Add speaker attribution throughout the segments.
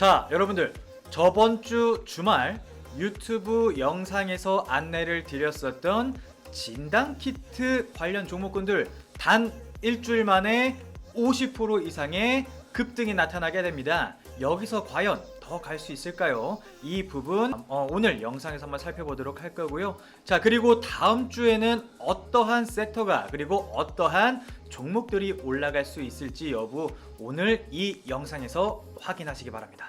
Speaker 1: 자, 여러분들 저번 주 주말 유튜브 영상에서 안내를 드렸었던 진단 키트 관련 종목군들 단 일주일 만에 50% 이상의 급등이 나타나게 됩니다. 여기서 과연 더 갈 수 있을까요? 이 부분 어, 오늘 영상에서 한번 살펴보도록 할 거고요. 자 그리고 다음 주에는 어떠한 섹터가 그리고 어떠한 종목들이 올라갈 수 있을지 여부 오늘 이 영상에서 확인하시기 바랍니다.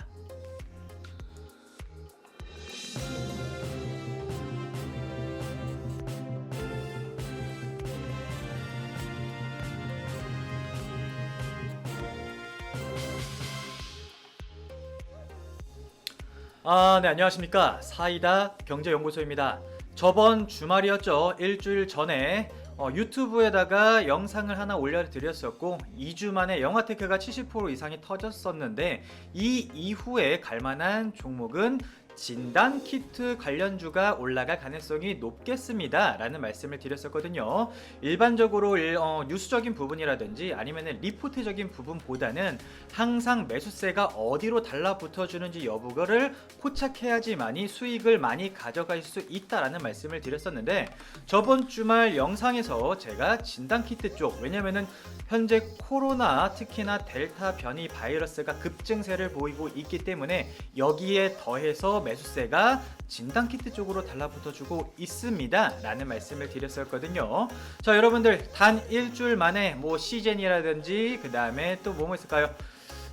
Speaker 1: 아, 네, 안녕하십니까. 사이다 경제연구소입니다. 저번 주말이었죠. 일주일 전에 어, 유튜브에다가 영상을 하나 올려드렸었고 2주 만에 영화테크가 70% 이상이 터졌었는데 이 이후에 갈만한 종목은 진단 키트 관련주가 올라갈 가능성이 높겠습니다. 라는 말씀을 드렸었거든요. 일반적으로 일- 어, 뉴스적인 부분이라든지 아니면 리포트적인 부분보다는 항상 매수세가 어디로 달라붙어 주는지 여부를 포착해야지만이 수익을 많이 가져갈 수 있다라는 말씀을 드렸었는데 저번 주말 영상에서 제가 진단 키트 쪽 왜냐면은 현재 코로나 특히나 델타 변이 바이러스가 급증세를 보이고 있기 때문에 여기에 더해서 매수세가 진단 키트 쪽으로 달라붙어 주고 있습니다. 라는 말씀을 드렸었거든요. 자, 여러분들 단 일주일 만에 뭐 시젠이라든지 그 다음에 또 뭐뭐 있을까요?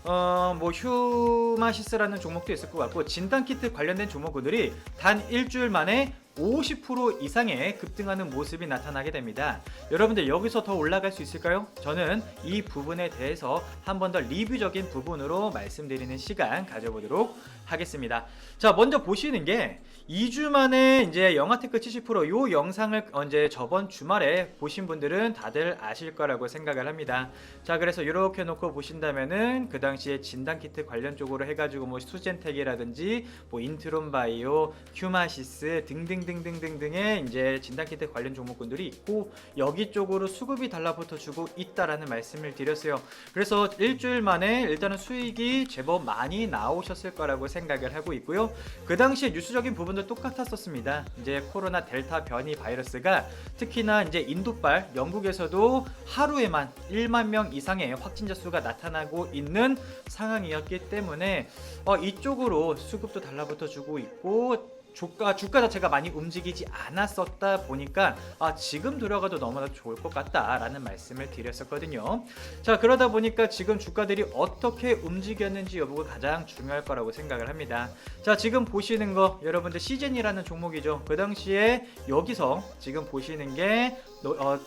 Speaker 1: 어, 뭐 휴마시스라는 종목도 있을 것 같고 진단 키트 관련된 종목들이 단 일주일 만에 50% 이상의 급등하는 모습이 나타나게 됩니다. 여러분들 여기서 더 올라갈 수 있을까요? 저는 이 부분에 대해서 한 번 더 리뷰적인 부분으로 말씀드리는 시간 가져보도록 하겠습니다. 자, 먼저 보시는 게 2주 만에 이제 영화테크 70%요 영상을 언제 저번 주말에 보신 분들은 다들 아실 거라고 생각을 합니다. 자, 그래서 이렇게 놓고 보신다면은 그 당시에 진단 키트 관련 쪽으로 해가지고 뭐 수젠텍이라든지 뭐 인트론 바이오, 휴마시스 등등 등등등등의 이제 진단 키트 관련 종목군들이 있고 여기 쪽으로 수급이 달라붙어 주고 있다라는 말씀을 드렸어요. 그래서 일주일 만에 일단은 수익이 제법 많이 나오셨을 거라고 생각을 하고 있고요. 그 당시에 뉴스적인 부분도 똑같았었습니다. 이제 코로나 델타 변이 바이러스가 특히나 이제 인도발 영국에서도 하루에만 1만 명 이상의 확진자 수가 나타나고 있는 상황이었기 때문에 어, 이쪽으로 수급도 달라붙어 주고 있고 주가 주가 자체가 많이 움직이지 않았었다 보니까 아 지금 들어가도 너무나 좋을 것 같다라는 말씀을 드렸었거든요. 자 그러다 보니까 지금 주가들이 어떻게 움직였는지 여부가 가장 중요할 거라고 생각을 합니다. 자 지금 보시는 거 여러분들 시즌이라는 종목이죠. 그 당시에 여기서 지금 보시는 게 노- 어,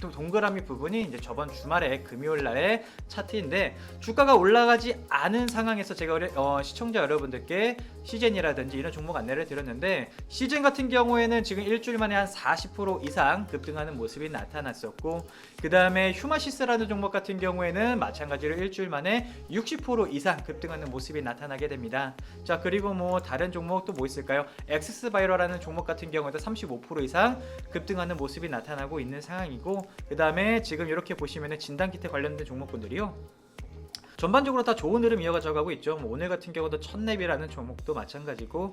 Speaker 1: 또 동그라미 부분이 이제 저번 주말에 금요일 날의 차트인데 주가가 올라가지 않은 상황에서 제가 어, 시청자 여러분들께 시젠이라든지 이런 종목 안내를 드렸는데 시젠 같은 경우에는 지금 일주일 만에 한 40% 이상 급등하는 모습이 나타났었고 그 다음에 휴마시스라는 종목 같은 경우에는 마찬가지로 일주일 만에 60% 이상 급등하는 모습이 나타나게 됩니다. 자 그리고 뭐 다른 종목 또 뭐 있을까요? 엑스스바이러라는 종목 같은 경우에도 35% 이상 급등하는 모습이 나타나고 있는 상황이고 그 다음에 지금 이렇게 보시면은 진단키트 관련된 종목군들이요. 전반적으로 다 좋은 흐름 이어가져 가고 있죠. 뭐 오늘 같은 경우도 첫랩이라는 종목도 마찬가지고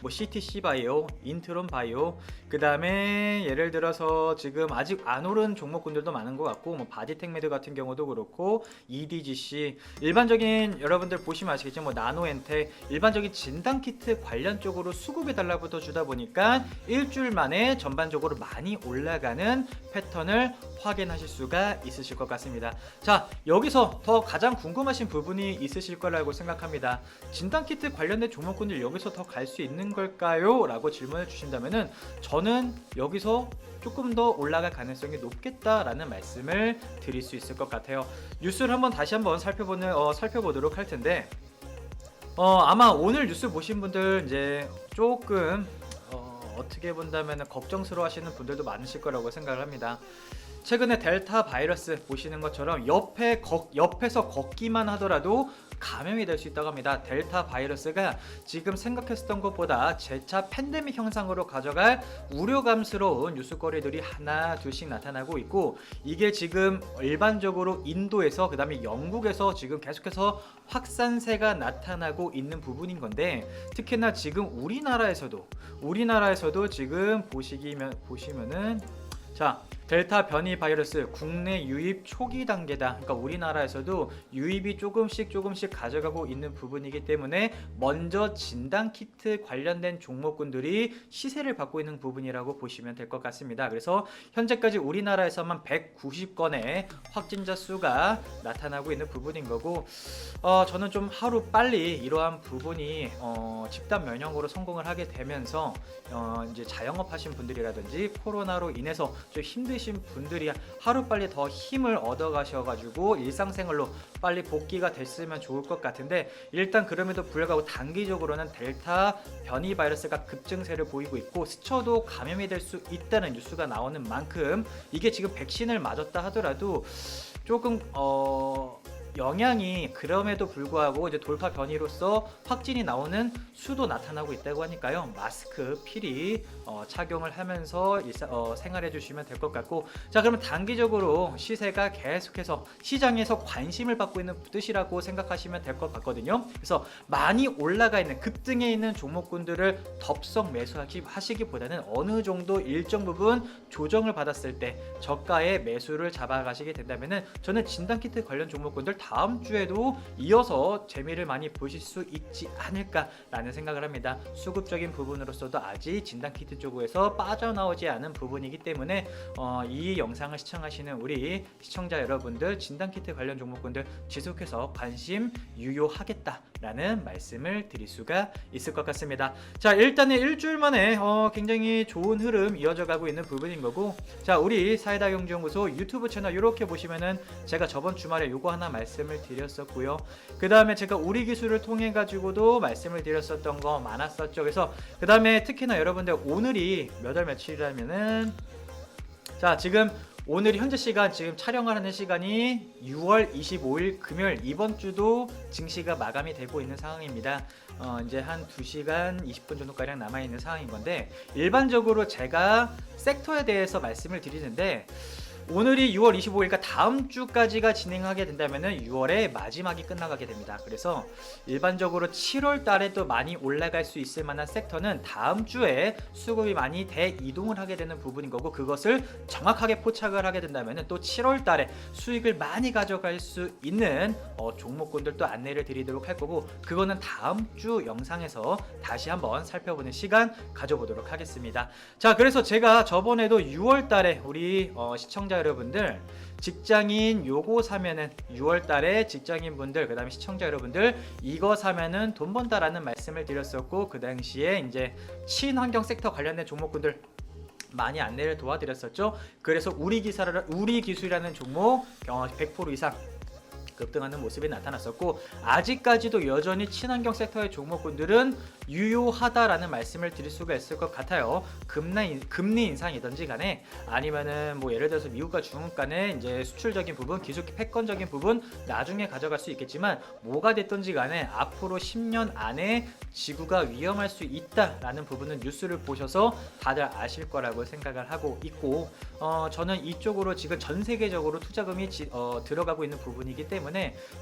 Speaker 1: 뭐 CTC 바이오, 인트론 바이오, 그 다음에 예를 들어서 지금 아직 안 오른 종목군들도 많은 것 같고, 뭐 바디텍메드 같은 경우도 그렇고, EDGC 일반적인 여러분들 보시면 아시겠지만 뭐 나노엔테 일반적인 진단 키트 관련 쪽으로 수급이 달라붙어 주다 보니까 일주일 만에 전반적으로 많이 올라가는 패턴을 확인하실 수가 있으실 것 같습니다. 자 여기서 더 가장 궁금하신 부분이 있으실 거라고 생각합니다. 진단 키트 관련된 종목군들 여기서 더 갈 수 있는 걸까요? 라고 질문을 주신다면은 저는 여기서 조금 더 올라갈 가능성이 높겠다라는 말씀을 드릴 수 있을 것 같아요. 뉴스를 한번 다시 한번 살펴보는 어, 살펴보도록 할 텐데 어, 아마 오늘 뉴스 보신 분들 이제 조금 어, 어떻게 본다면 걱정스러워 하시는 분들도 많으실 거라고 생각을 합니다. 최근에 델타 바이러스 보시는 것처럼 옆에 걷- 옆에서 걷기만 하더라도 감염이 될 수 있다고 합니다. 델타 바이러스가 지금 생각했었던 것보다 재차 팬데믹 형상으로 가져갈 우려감스러운 뉴스거리들이 하나 둘씩 나타나고 있고 이게 지금 일반적으로 인도에서 그다음에 영국에서 지금 계속해서 확산세가 나타나고 있는 부분인 건데 특히나 지금 우리나라에서도 우리나라에서도 지금 보시기면 보시면은 자 델타 변이 바이러스 국내 유입 초기 단계다. 그러니까 우리나라에서도 유입이 조금씩 조금씩 가져가고 있는 부분이기 때문에 먼저 진단 키트 관련된 종목군들이 시세를 받고 있는 부분이라고 보시면 될 것 같습니다. 그래서 현재까지 우리나라에서만 190건의 확진자 수가 나타나고 있는 부분인 거고 어, 저는 좀 하루 빨리 이러한 부분이 어, 집단 면역으로 성공을 하게 되면서 어, 이제 자영업 하신 분들이라든지 코로나로 인해서 좀 힘드신 분들이 하루 빨리 더 힘을 얻어 가셔가지고 일상생활로 빨리 복귀가 됐으면 좋을 것 같은데 일단 그럼에도 불구하고 단기적으로는 델타 변이 바이러스가 급증세를 보이고 있고 스쳐도 감염이 될 수 있다는 뉴스가 나오는 만큼 이게 지금 백신을 맞았다 하더라도 조금 어 영향이 그럼에도 불구하고 이제 돌파 변이로서 확진이 나오는 수도 나타나고 있다고 하니까요. 마스크 필히 어, 착용을 하면서 일사, 어, 생활해 주시면 될 것 같고. 자 그러면 단기적으로 시세가 계속해서 시장에서 관심을 받고 있는 뜻이라고 생각하시면 될 것 같거든요. 그래서 많이 올라가 있는 급등해 있는 종목군들을 덥석 매수하시기보다는 어느 정도 일정 부분 조정을 받았을 때 저가의 매수를 잡아가시게 된다면은 저는 진단키트 관련 종목군들 다음 주에도 이어서 재미를 많이 보실 수 있지 않을까라는 생각을 합니다. 수급적인 부분으로서도 아직 진단 키트 쪽에서 빠져나오지 않은 부분이기 때문에 어, 이 영상을 시청하시는 우리 시청자 여러분들 진단 키트 관련 종목군들 지속해서 관심 유효하겠다라는 말씀을 드릴 수가 있을 것 같습니다. 자 일단은 일주일 만에 어, 굉장히 좋은 흐름 이어져 가고 있는 부분인 거고 자 우리 사이다 경제연구소 유튜브 채널 이렇게 보시면은 제가 저번 주말에 요거 하나 말씀 을 드렸었고요. 그 다음에 제가 우리 기술을 통해 가지고도 말씀을 드렸었던 거 많았었죠. 그래서 그 다음에 특히나 여러분들 오늘이 몇 월 며칠이라면은 자 지금 오늘 현재 시간 지금 촬영을 하는 시간이 6월 25일 금요일 이번 주도 증시가 마감이 되고 있는 상황입니다. 어, 이제 한 2시간 20분 정도 가량 남아 있는 상황인 건데 일반적으로 제가 섹터에 대해서 말씀을 드리는데 오늘이 6월 25일과 다음 주까지가 진행하게 된다면은 6월에 마지막이 끝나가게 됩니다. 그래서 일반적으로 7월 달에 또 많이 올라갈 수 있을 만한 섹터는 다음 주에 수급이 많이 대이동을 하게 되는 부분인 거고 그것을 정확하게 포착을 하게 된다면은 또 7월 달에 수익을 많이 가져갈 수 있는 어, 종목군들 또 안내를 드리도록 할 거고 그거는 다음 주 영상에서 다시 한번 살펴보는 시간 가져보도록 하겠습니다. 자, 그래서 제가 저번에도 6월 달에 우리 어, 시청자 여러분들 직장인 요거 사면은 6월 달에 직장인 분들 그다음에 시청자 여러분들 이거 사면은 돈 번다라는 말씀을 드렸었고 그 당시에 이제 친환경 섹터 관련된 종목군들 많이 안내를 도와드렸었죠. 그래서 우리 기사를 우리 기술이라는 종목 경험 100% 이상 급등하는 모습이 나타났었고 아직까지도 여전히 친환경 섹터의 종목군들은 유효하다라는 말씀을 드릴 수가 있을 것 같아요. 금리 금리 인상이든지 간에 아니면은 뭐 예를 들어서 미국과 중국 간의 이제 수출적인 부분, 기술기 패권적인 부분 나중에 가져갈 수 있겠지만 뭐가 됐든지 간에 앞으로 10년 안에 지구가 위험할 수 있다라는 부분은 뉴스를 보셔서 다들 아실 거라고 생각을 하고 있고 어, 저는 이쪽으로 지금 전 세계적으로 투자금이 지, 어, 들어가고 있는 부분이기 때문에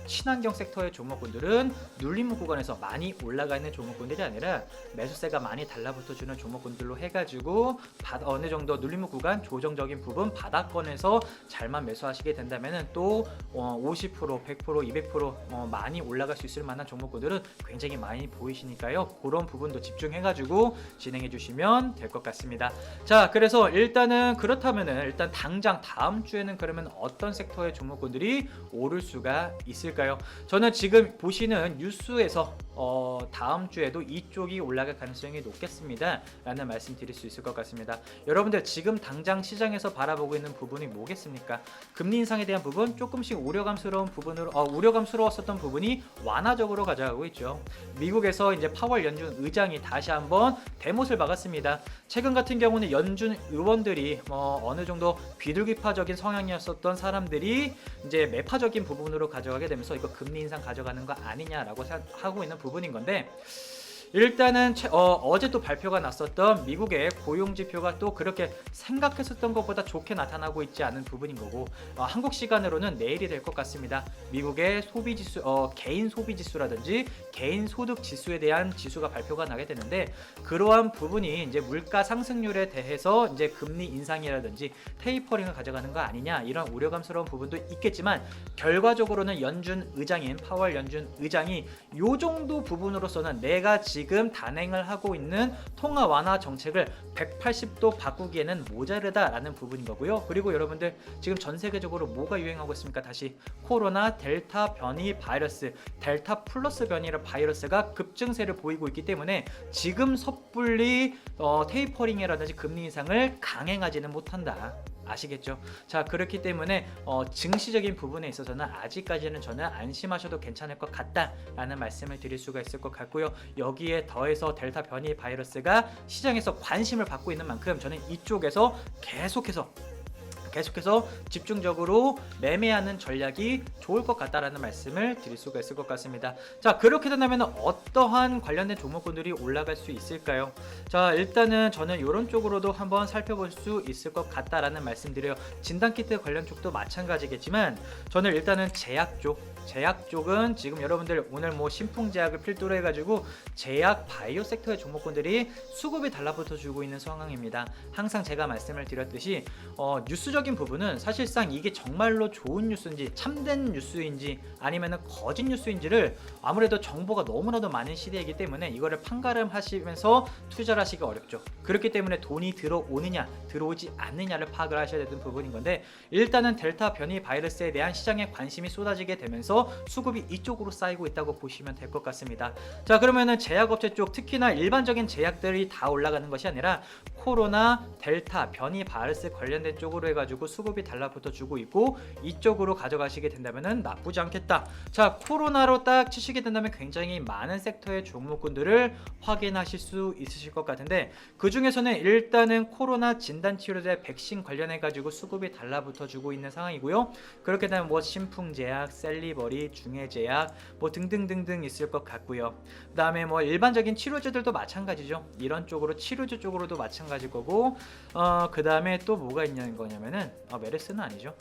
Speaker 1: 친환경 섹터의 종목군들은 눌림 구간에서 많이 올라가 있는 종목군들이 아니라 매수세가 많이 달라붙어주는 종목군들로 해가지고 바, 어느 정도 눌림 구간 조정적인 부분 바닥권에서 잘만 매수하시게 된다면은 또 어, 50% 100% 200% 어, 많이 올라갈 수 있을 만한 종목군들은 굉장히 많이 보이시니까요 그런 부분도 집중해가지고 진행해 주시면 될 것 같습니다. 자, 그래서 일단은 그렇다면은 일단 당장 다음 주에는 그러면 어떤 섹터의 종목군들이 오를 수가 있을까요? 저는 지금 보시는 뉴스에서 어, 다음 주에도 이 이쪽이 올라갈 가능성이 높겠습니다. 라는 말씀 드릴 수 있을 것 같습니다. 여러분들 지금 당장 시장에서 바라보고 있는 부분이 뭐겠습니까? 금리 인상에 대한 부분 조금씩 우려감스러운 부분으로 어, 우려감스러웠었던 부분이 완화적으로 가져가고 있죠. 미국에서 이제 파월 연준 의장이 다시 한번 대못을 박았습니다. 최근 같은 경우는 연준 의원들이 뭐 어느 정도 비둘기파적인 성향이었었던 사람들이 이제 매파적인 부분으로 가져가게 되면서 이거 금리 인상 가져가는 거 아니냐라고 사- 하고 있는 부분인 건데 일단은 최- 어, 제또 발표가 났었던 미국의 고용 지표가 또 그렇게 생각했었던 것보다 좋게 나타나고 있지 않은 부분인 거고 어, 한국 시간으로는 내일이 될 것 같습니다. 미국의 소비 지수, 어, 개인 소비 지수라든지 개인 소득 지수에 대한 지수가 발표가 나게 되는데 그러한 부분이 이제 물가 상승률에 대해서 이제 금리 인상이라든지 테이퍼링을 가져가는 거 아니냐 이런 우려감스러운 부분도 있겠지만 결과적으로는 연준 의장인 파월 연준 의장이 요 정도 부분으로서는 내가 지금 단행을 하고 있는 통화 완화 정책을 180도 바꾸기에는 모자르다라는 부분인 거고요. 그리고 여러분들 지금 전 세계적으로 뭐가 유행하고 있습니까? 다시 코로나 델타 변이 바이러스, 델타 플러스 변이의 바이러스가 급증세를 보이고 있기 때문에 지금 섣불리 어, 테이퍼링이라든지 금리 인상을 강행하지는 못한다. 아시겠죠? 자 그렇기 때문에 어, 증시적인 부분에 있어서는 아직까지는 저는 안심하셔도 괜찮을 것 같다라는 말씀을 드릴 수가 있을 것 같고요. 여기에 더해서 델타 변이 바이러스가 시장에서 관심을 받고 있는 만큼 저는 이쪽에서 계속해서 계속해서 집중적으로 매매하는 전략이 좋을 것 같다라는 말씀을 드릴 수가 있을 것 같습니다. 자 그렇게 된다면 어떠한 관련된 종목군들이 올라갈 수 있을까요? 자 일단은 저는 이런 쪽으로도 한번 살펴볼 수 있을 것 같다라는 말씀드려요. 진단키트 관련 쪽도 마찬가지겠지만 저는 일단은 제약 쪽 제약 쪽은 지금 여러분들 오늘 뭐 신풍 제약을 필두로 해가지고 제약 바이오 섹터의 종목군들이 수급이 달라붙어 주고 있는 상황입니다. 항상 제가 말씀을 드렸듯이 어, 뉴스적인 부분은 사실상 이게 정말로 좋은 뉴스인지 참된 뉴스인지 아니면은 거짓 뉴스인지를 아무래도 정보가 너무나도 많은 시대이기 때문에 이거를 판가름하시면서 투자를 하시기 어렵죠. 그렇기 때문에 돈이 들어오느냐 들어오지 않느냐를 파악을 하셔야 되는 부분인 건데 일단은 델타 변이 바이러스에 대한 시장의 관심이 쏟아지게 되면서 수급이 이쪽으로 쌓이고 있다고 보시면 될 것 같습니다. 자 그러면은 제약업체 쪽 특히나 일반적인 제약들이 다 올라가는 것이 아니라 코로나 델타 변이 바이러스 관련된 쪽으로 해가지고 수급이 달라붙어 주고 있고 이쪽으로 가져가시게 된다면은 나쁘지 않겠다. 자 코로나로 딱 치시게 된다면 굉장히 많은 섹터의 종목군들을 확인하실 수 있으실 것 같은데 그 중에서는 일단은 코로나 진단 치료제 백신 관련해 가지고 수급이 달라붙어 주고 있는 상황이고요. 그렇게 되면 뭐 신풍제약, 셀리버리, 중해제약 뭐 등등등등 있을 것 같고요. 그다음에 뭐 일반적인 치료제들도 마찬가지죠. 이런 쪽으로 치료제 쪽으로도 마찬가지 일 거고 어 그 다음에 또 뭐가 있냐는 거냐면은 어, 메르스는 아니죠.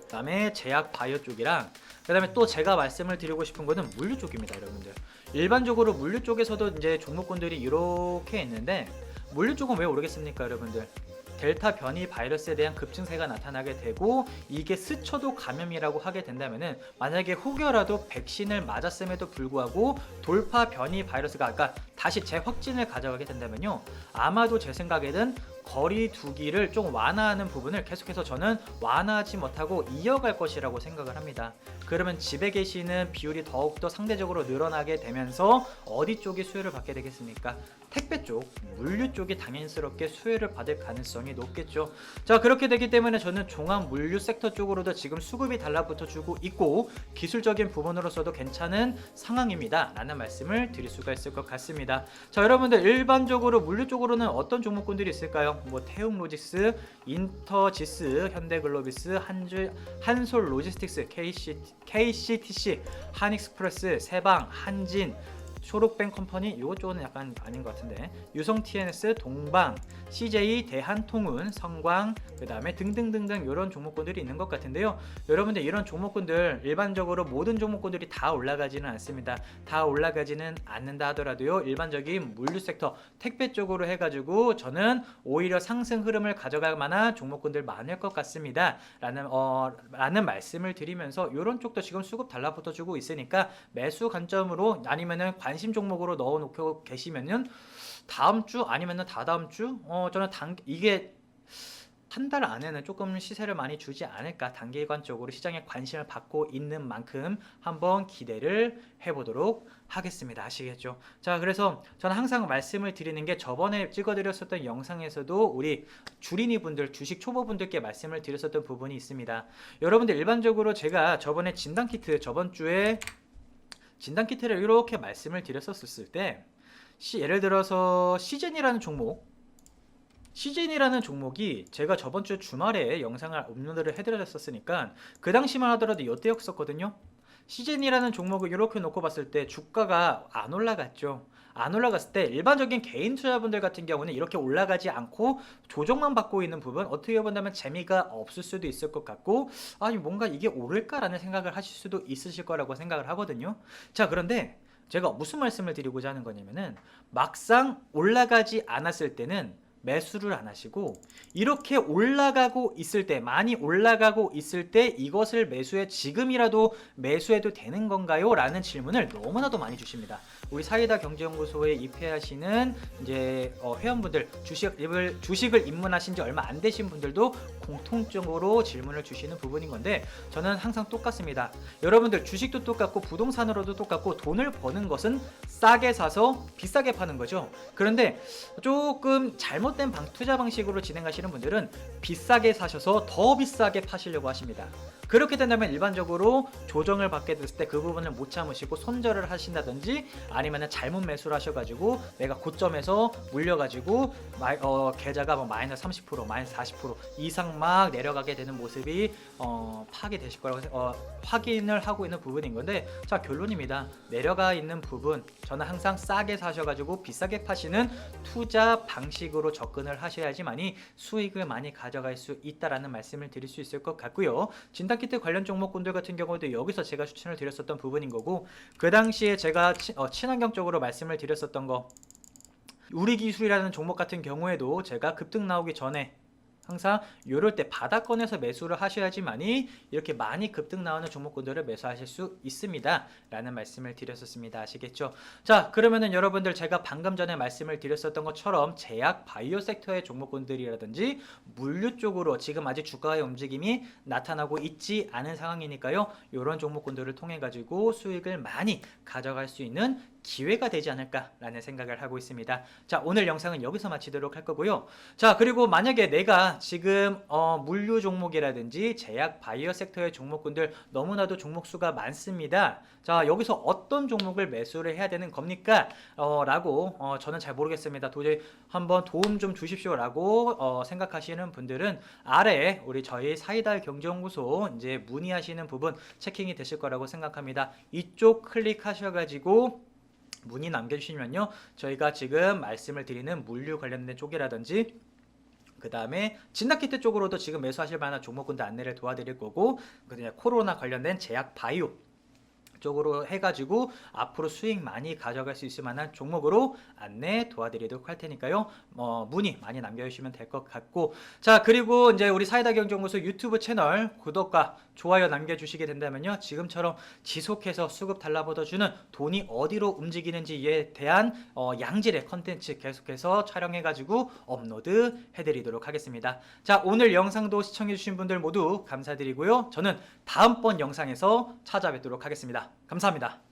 Speaker 1: 그 다음에 제약 바이오 쪽이랑 그 다음에 또 제가 말씀을 드리고 싶은 거는 물류 쪽입니다, 여러분들. 일반적으로 물류 쪽에서도 이제 종목군들이 이렇게 있는데 물류 쪽은 왜 오르겠습니까, 여러분들? 델타 변이 바이러스에 대한 급증세가 나타나게 되고 이게 스쳐도 감염이라고 하게 된다면은 만약에 혹여라도 백신을 맞았음에도 불구하고 돌파 변이 바이러스가 아까 다시 재확진을 가져가게 된다면요. 아마도 제 생각에는 거리 두기를 좀 완화하는 부분을 계속해서 저는 완화하지 못하고 이어갈 것이라고 생각을 합니다. 그러면 집에 계시는 비율이 더욱더 상대적으로 늘어나게 되면서 어디 쪽이 수혜를 받게 되겠습니까? 택배 쪽, 물류 쪽이 당연스럽게 수혜를 받을 가능성이 높겠죠. 자, 그렇게 되기 때문에 저는 종합 물류 섹터 쪽으로도 지금 수급이 달라붙어 주고 있고 기술적인 부분으로서도 괜찮은 상황입니다. 라는 말씀을 드릴 수가 있을 것 같습니다. 자, 여러분들 일반적으로 물류 쪽으로는 어떤 종목군들이 있을까요? 뭐 태웅로직스, 인터지스, 현대글로비스, 한줄 한솔 로지스틱스, KC, KCTC, 한익스프레스, 세방, 한진, 쇼록뱅 컴퍼니 이거 쪽은 약간 아닌 것 같은데 유성 TNS, 동방, CJ, 대한통운, 성광 그 다음에 등등등등 이런 종목군들이 있는 것 같은데요. 여러분들 이런 종목군들 일반적으로 모든 종목군들이 다 올라가지는 않습니다. 다 올라가지는 않는다 하더라도요. 일반적인 물류 섹터 택배 쪽으로 해가지고 저는 오히려 상승 흐름을 가져갈 만한 종목군들 많을 것 같습니다. 라는 어 라는 말씀을 드리면서 이런 쪽도 지금 수급 달라붙어 주고 있으니까 매수 관점으로 아니면은 관심 종목으로 넣어 놓고 계시면은 다음 주 아니면은 다다음 주 어 저는 당 이게 한 달 안에는 조금 시세를 많이 주지 않을까 단기간적으로 시장에 관심을 받고 있는 만큼 한번 기대를 해보도록 하겠습니다. 아시겠죠? 자, 그래서 저는 항상 말씀을 드리는 게 저번에 찍어드렸었던 영상에서도 우리 주린이 분들, 주식 초보 분들께 말씀을 드렸었던 부분이 있습니다. 여러분들 일반적으로 제가 저번에 진단 키트 저번 주에 진단 키트를 이렇게 말씀을 드렸었을 때 시, 예를 들어서 시즌이라는 종목 시즌이라는 종목이 제가 저번 주 주말에 영상을 업로드를 해드렸었으니까 그 당시만 하더라도 이때였었거든요. 시즌이라는 종목을 이렇게 놓고 봤을 때 주가가 안 올라갔죠. 안 올라갔을 때 일반적인 개인 투자분들 같은 경우는 이렇게 올라가지 않고 조정만 받고 있는 부분 어떻게 본다면 재미가 없을 수도 있을 것 같고 아니 뭔가 이게 오를까라는 생각을 하실 수도 있으실 거라고 생각을 하거든요. 자 그런데 제가 무슨 말씀을 드리고자 하는 거냐면은 막상 올라가지 않았을 때는 매수를 안 하시고 이렇게 올라가고 있을 때 많이 올라가고 있을 때 이것을 매수해 지금이라도 매수해도 되는 건가요? 라는 질문을 너무나도 많이 주십니다. 우리 사이다 경제연구소에 입회하시는 이제 어, 회원분들 주식을 주식을 입문하신 지 얼마 안 되신 분들도 공통적으로 질문을 주시는 부분인 건데 저는 항상 똑같습니다. 여러분들 주식도 똑같고 부동산으로도 똑같고 돈을 버는 것은 싸게 사서 비싸게 파는 거죠. 그런데 조금 잘못 된 방, 투자 방식으로 진행하시는 분들은 비싸게 사셔서 더 비싸게 파시려고 하십니다. 그렇게 된다면 일반적으로 조정을 받게 됐을 때 그 부분을 못 참으시고 손절을 하신다든지 아니면 잘못 매수를 하셔가지고 내가 고점에서 물려가지고 마, 어, 계좌가 뭐 마이너스 30% 마이너스 40% 이상 막 내려가게 되는 모습이 어, 파괴되실 거라고 생- 어, 확인을 하고 있는 부분인 건데 자 결론입니다 내려가 있는 부분 저는 항상 싸게 사셔가지고 비싸게 파시는 투자 방식으로 접근을 하셔야지만이 수익을 많이 가져갈 수 있다라는 말씀을 드릴 수 있을 것 같고요. 진단키트 관련 종목군들 같은 경우도 여기서 제가 추천을 드렸었던 부분인 거고 그 당시에 제가 치- 어, 친환경 쪽으로 말씀을 드렸었던 거 우리 기술이라는 종목 같은 경우에도 제가 급등 나오기 전에 항상 이럴 때 바닥권에서 매수를 하셔야지만이 이렇게 많이 급등 나오는 종목군들을 매수하실 수 있습니다. 라는 말씀을 드렸었습니다. 아시겠죠? 자, 그러면은 여러분들 제가 방금 전에 말씀을 드렸었던 것처럼 제약 바이오 섹터의 종목군들이라든지 물류 쪽으로 지금 아직 주가의 움직임이 나타나고 있지 않은 상황이니까요. 이런 종목군들을 통해 가지고 수익을 많이 가져갈 수 있는 기회가 되지 않을까라는 생각을 하고 있습니다. 자, 오늘 영상은 여기서 마치도록 할 거고요. 자, 그리고 만약에 내가 지금 어, 물류 종목이라든지 제약 바이오 섹터의 종목군들 너무나도 종목 수가 많습니다. 자, 여기서 어떤 종목을 매수를 해야 되는 겁니까? 어, 라고 어, 저는 잘 모르겠습니다. 도저히 한번 도움 좀 주십시오라고 어, 생각하시는 분들은 아래에 우리 저희 사이달 경제연구소 이제 문의하시는 부분 체킹이 되실 거라고 생각합니다. 이쪽 클릭하셔가지고 문의 남겨주시면요. 저희가 지금 말씀을 드리는 물류 관련된 쪽이라든지 그 다음에 진단키트 쪽으로도 지금 매수하실 만한 종목군들 안내를 도와드릴 거고 그다음에 코로나 관련된 제약 바이오 쪽으로 해가지고 앞으로 수익 많이 가져갈 수 있을 만한 종목으로 안내 도와드리도록 할 테니까요. 어, 문의 많이 남겨주시면 될 것 같고 자 그리고 이제 우리 사이다 경제연구소 유튜브 채널 구독과 좋아요 남겨주시게 된다면요 지금처럼 지속해서 수급 달라붙어주는 돈이 어디로 움직이는지에 대한 어, 양질의 컨텐츠 계속해서 촬영해가지고 업로드 해드리도록 하겠습니다. 자 오늘 영상도 시청해주신 분들 모두 감사드리고요. 저는 다음번 영상에서 찾아뵙도록 하겠습니다. 감사합니다.